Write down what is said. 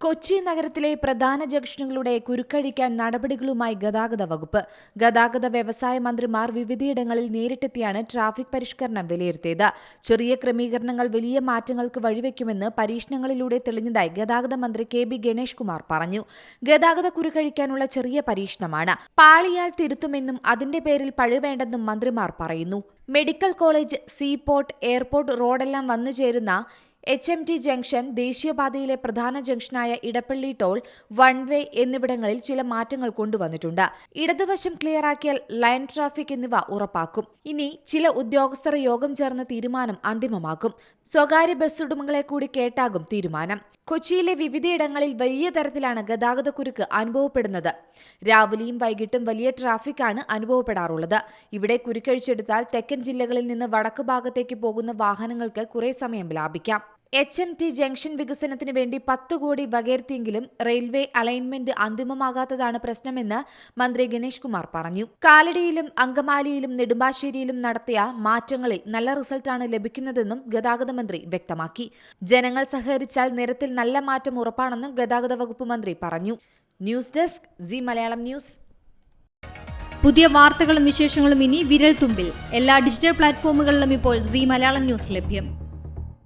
കൊച്ചി നഗരത്തിലെ പ്രധാന ജംഗ്ഷനുകളുടെ കുരുക്കഴിക്കാൻ നടപടികളുമായി ഗതാഗത വകുപ്പ്. ഗതാഗത വ്യവസായ മന്ത്രിമാർ വിവിധയിടങ്ങളിൽ നേരിട്ടെത്തിയാണ് ട്രാഫിക് പരിഷ്കരണം വിലയിരുത്തിയത്. ചെറിയ ക്രമീകരണങ്ങൾ വലിയ മാറ്റങ്ങൾക്ക് വഴിവെക്കുമെന്ന് പരീക്ഷണങ്ങളിലൂടെ തെളിഞ്ഞതായി ഗതാഗത മന്ത്രി കെ ബി ഗണേഷ് കുമാർ പറഞ്ഞു. ഗതാഗത കുരുക്കഴിക്കാനുള്ള ചെറിയ പരീക്ഷണമാണ്. പാളിയാൽ തിരുത്തുമെന്നും അതിന്റെ പേരിൽ പഴുവേണ്ടെന്നും മന്ത്രിമാർ പറയുന്നു. മെഡിക്കൽ കോളേജ് സീപോർട്ട് എയർപോർട്ട് റോഡെല്ലാം വന്നു ചേരുന്ന എച്ച് എം ടി ജംഗ്ഷൻ ദേശീയപാതയിലെ പ്രധാന ജംഗ്ഷനായ ഇടപ്പള്ളി ടോൾ വൺ വേ എന്നിവിടങ്ങളിൽ ചില മാറ്റങ്ങൾ കൊണ്ടുവന്നിട്ടുണ്ട്. ഇടതുവശം ക്ലിയറാക്കിയാൽ ലൈൻ ട്രാഫിക് എന്നിവ ഉറപ്പാക്കും. ഇനി ചില ഉദ്യോഗസ്ഥർ യോഗം ചേർന്ന് തീരുമാനം അന്തിമമാക്കും. സ്വകാര്യ ബസ് ഉടമകളെ കൂടി കേട്ടാകും തീരുമാനം. കൊച്ചിയിലെ വിവിധയിടങ്ങളിൽ വലിയ തരത്തിലാണ് ഗതാഗതക്കുരുക്ക് അനുഭവപ്പെടുന്നത്. രാവിലെയും വൈകിട്ടും വലിയ ട്രാഫിക്കാണ് അനുഭവപ്പെടാറുള്ളത്. ഇവിടെ കുരുക്കഴിച്ചെടുത്താൽ തെക്കൻ ജില്ലകളിൽ നിന്ന് വടക്ക് ഭാഗത്തേക്ക് പോകുന്ന വാഹനങ്ങൾക്ക് കുറേ സമയം ലാഭിക്കാം. എച്ച് എം ടി ജംഗ്ഷൻ വികസനത്തിന് വേണ്ടി പത്ത് കോടി വകയിരുത്തിയെങ്കിലും റെയിൽവേ അലൈൻമെന്റ് അന്തിമമാകാത്തതാണ് പ്രശ്നമെന്ന് മന്ത്രി ഗണേഷ് കുമാർ പറഞ്ഞു. കാലടിയിലും അങ്കമാലിയിലും നെടുമ്പാശ്ശേരിയിലും നടത്തിയ മാറ്റങ്ങളിൽ നല്ല റിസൾട്ടാണ് ലഭിക്കുന്നതെന്നും ഗതാഗത മന്ത്രി വ്യക്തമാക്കി. ജനങ്ങൾ സഹകരിച്ചാൽ നിരത്തിൽ നല്ല മാറ്റം ഉറപ്പാണെന്നും ഗതാഗത വകുപ്പ് മന്ത്രി പറഞ്ഞു. News desk Zee Malayalam news. പുതിയ വാർത്തകളും വിശേഷങ്ങളും ഇനി വിരൽ തുമ്പിൽ. എല്ലാ ഡിജിറ്റൽ പ്ലാറ്റ്ഫോമുകളിലും ഇപ്പോൾ സി മലയാളം ന്യൂസ് ലഭ്യം.